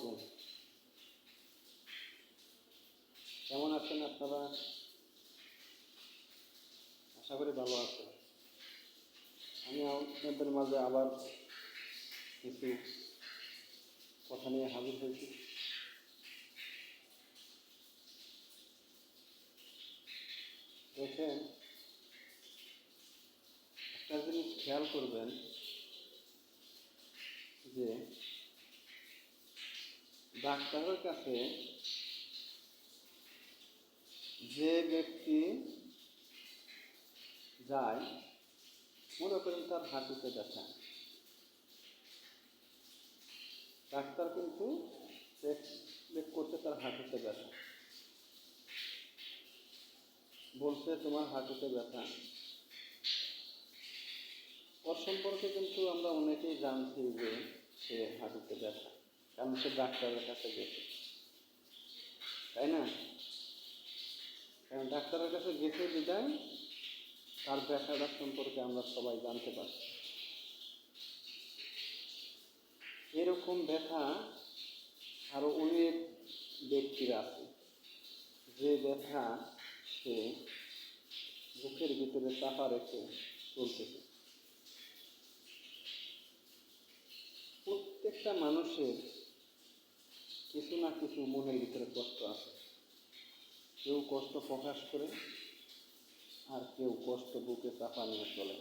আলাইকুম কেমন আছেন আপনারা? আশা করি ভালো আছেন। আমি আপনাদের মাঝে আবার কিছু কথা নিয়ে হাজির হয়েছি। দেখেন, একটা জিনিস খেয়াল করবেন যে ডাক্তারের কাছে যে ব্যক্তি যায়, মনে করেন তার হাঁটুতে ব্যথা। ডাক্তার কিন্তু করছে তার হাঁটুতে ব্যথা। বলছে, তোমার হাঁটুতে ব্যথা। ওর সম্পর্কে কিন্তু আমরা অনেকেই জানছি যে সে হাঁটুতে ব্যথা। কারণ সে ডাক্তারের কাছে গেছে। তাই না? কারণ ডাক্তারের কাছে গেছে বিদায়, তার ব্যথাটা সম্পর্কে আমরা সবাই জানতে পারছি। এরকম ব্যথা আরও অনেক ব্যক্তির আছে। যে ব্যথা সে বুকের ভিতরে চাপা রেখে চলতেছে। প্রত্যেকটা মানুষের কিছু না কিছু মনের ভিতরে কষ্ট আছে। কেউ কষ্ট প্রকাশ করে আর কেউ কষ্ট বুকে চাপা নিয়ে চলে।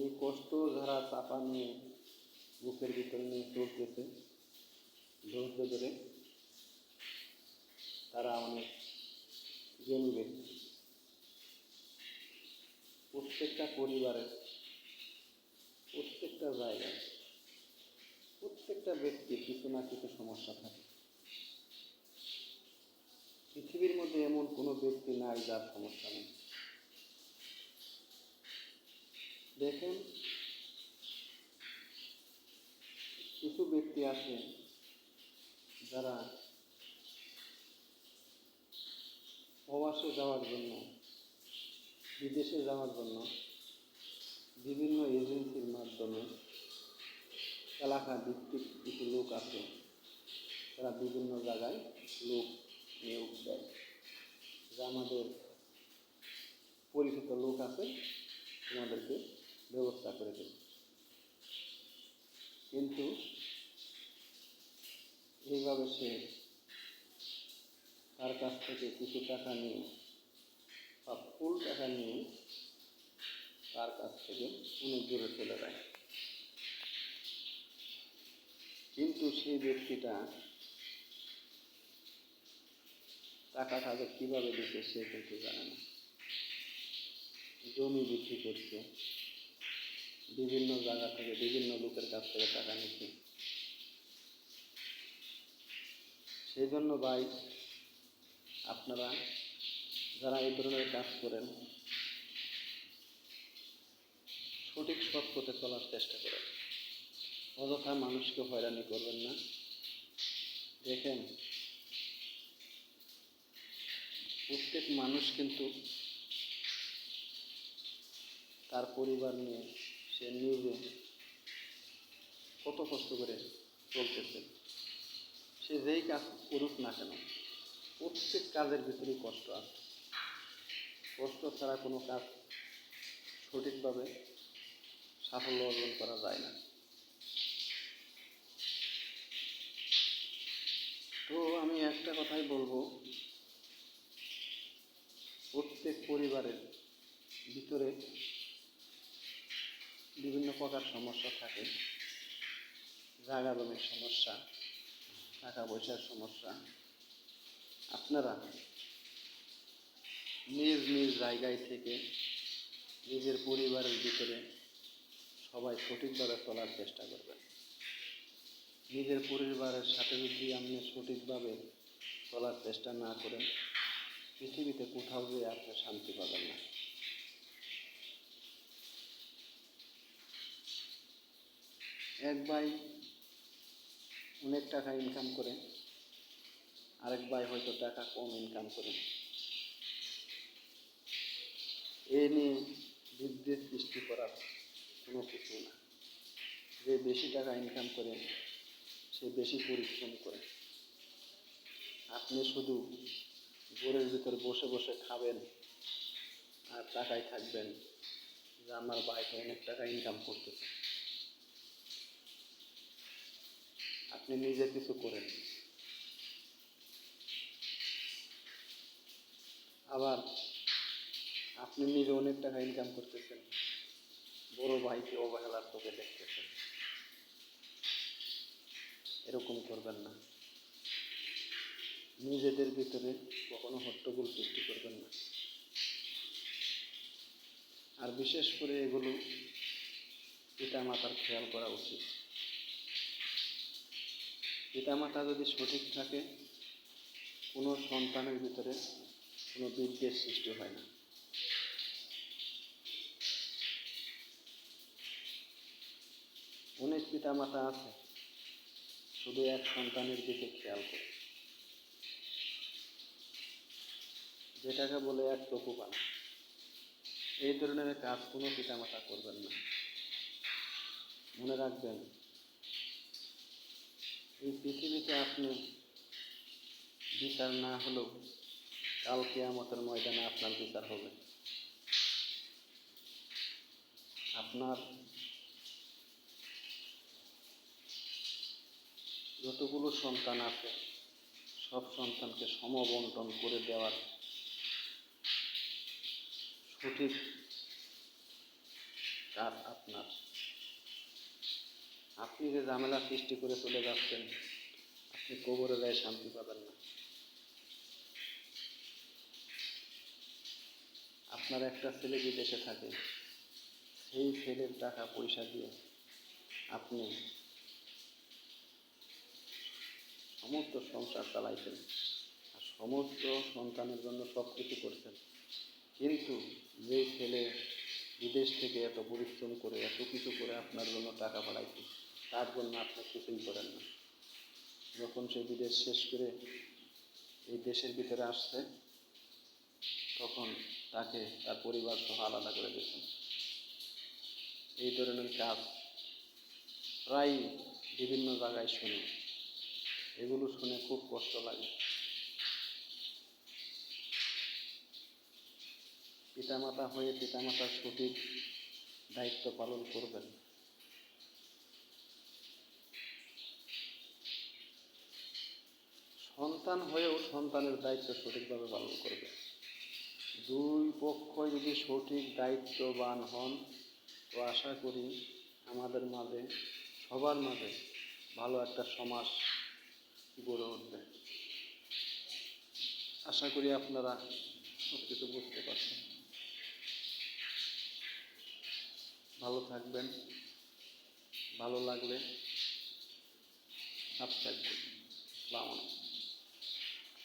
এই কষ্ট যারা চাপা নিয়ে বুকের ভিতরে নিয়ে চলতেছে, ধৈর্য ধরে তারা অনেক ব্যক্তি প্রত্যেকটা পরিবারের প্রত্যেকটা জায়গায়, প্রত্যেকটা ব্যক্তির কিছু না কিছু সমস্যা থাকে। পৃথিবীর মধ্যে এমন কোনো ব্যক্তি নাই যার সমস্যা নেই। দেখেন, কিছু ব্যক্তি আছে যারা প্রবাসে যাওয়ার জন্য, বিদেশে যাওয়ার জন্য বিভিন্ন এজেন্সির মাধ্যমে এলাকা ভিত্তিক কিছু লোক আছে। তারা বিভিন্ন জায়গায় লোক নিয়োগ দেয়। যা আমাদের পরিচিত লোক আছে, তোমাদেরকে ব্যবস্থা করে দেবে। কিন্তু এইভাবে সে তার কাছ থেকে কিছু টাকা নিয়ে বা ফুল টাকা নিয়ে তার কাছ থেকে অনেক দূরে চলে যায়। কিন্তু সেই ব্যক্তিটা টাকা তাদের কীভাবে দিতে সে কিন্তু জানে না। জমি বিক্রি করছে, বিভিন্ন জায়গা থেকে, বিভিন্ন লোকের কাছ থেকে টাকা নিচ্ছে। সেই জন্য ভাই, আপনারা যারা এই ধরনের কাজ করেন সঠিক সৎ পথে চলার চেষ্টা করেন অযথা মানুষকে হয়রানি করবেন না। দেখেন, প্রত্যেক মানুষ কিন্তু তার পরিবার নিয়ে সে নিজে কত কষ্ট করে চলতেছে। সে যেই কাজ করুক না কেন, প্রত্যেক কাজের ভিতরেই কষ্ট আছে। কষ্ট ছাড়া কোনো কাজ সঠিকভাবে সাফল্য অর্জন করা যায় না। তো আমি একটা কথাই বলব, প্রত্যেক পরিবারের ভিতরে বিভিন্ন প্রকার সমস্যা থাকে। জায়গা জমির সমস্যা, টাকা পয়সার সমস্যা। আপনারা নিজ নিজ জায়গায় থেকে নিজের পরিবারের ভিতরে সবাই সঠিকভাবে চলার চেষ্টা করবেন। নিজের পরিবারের সাথে যদি আপনি সঠিকভাবে চলার চেষ্টা না করেন, পৃথিবীতে কোথাও গিয়ে আপনি শান্তি পাবেন না। এক ভাই অনেক টাকা ইনকাম করে, আরেক ভাই হয়তো টাকা কম ইনকাম করে। এ নিয়ে বিদ্বেষ সৃষ্টি করার কোনো কিছু না যে বেশি টাকা ইনকাম করে, সে বেশি পরিশ্রম করে। আপনি শুধু ঘরের ভিতর বসে বসে খাবেন আর টাকায় থাকবেন, যে আমার বাইকে অনেক টাকা ইনকাম করতেছে। আপনি নিজে কিছু করেন। আবার আপনি নিজে অনেক টাকা ইনকাম করতেছেন। বড় ভাইকে অবহেলার চোখে দেখতেছেন? এরকম করবেন না। নিজেদের ভিতরে কখনো হট্টগোল সৃষ্টি করবেন না। আর বিশেষ করে এগুলো পিতা মাতার খেয়াল করা উচিত। পিতা মাতা যদি সঠিক থাকে, কোনো সন্তানের ভিতরে কোনো বিদ্বেষ সৃষ্টি হয় না। অনেক পিতা মাতা আছে। শুধু এক সন্তানের দিকে খেয়াল করে। যেটাকে বলে এক চকু পান। এই ধরনের কাজ কোনো পিতা মাতা করবেন না। মনে রাখবেন, এই পৃথিবীতে আপনি বিচার না হলেও কাল কেয়ামতের ময়দানে আপনার বিচার হবে। আপনার যতগুলো সন্তান আছে, সব সন্তানকে সমবন্টন করে দেওয়ার সঠিক কাজ আপনার। আপনি যে ঝামেলা সৃষ্টি করে চলে যাচ্ছেন, আপনি কবরে যায় শান্তি পাবেন না। আপনার একটা ছেলে বিদেশে থাকে, সেই ছেলের টাকা পয়সা দিয়ে আপনি সমস্ত সংসার চালাইছেন আর সমস্ত সন্তানের জন্য সব কিছু করছেন। কিন্তু যে ছেলে বিদেশ থেকে এত পরিশ্রম করে, এত কিছু করে আপনার জন্য টাকা পাঠাইছে, তার জন্য আপনি কিছুই করেন না। যখন সে বিদেশ শেষ করে এই দেশের ভিতরে আসছে, তখন তাকে তার পরিবার সহ আলাদা করে দিয়েছেন। এই ধরনের কাজ প্রায় বিভিন্ন জায়গায় শুনি। এগুলো শুনে খুব কষ্ট লাগে। পিতামাতা হয়ে পিতামাতার সঠিক দায়িত্ব পালন করবেন। সন্তান হয়েও সন্তানের দায়িত্ব সঠিকভাবে পালন করবে। দুই পক্ষ যদি সঠিক দায়িত্ববান হন, তো আশা করি আমাদের মাঝে, সবার মাঝে ভালো একটা সমাজ গড়ে উঠবে। আশা করি আপনারা সব কিছু বুঝতে পারছেন। ভালো থাকবেন। ভালো লাগলে সাবস্ক্রাইব করবেন। আসসালামু আলাইকুম।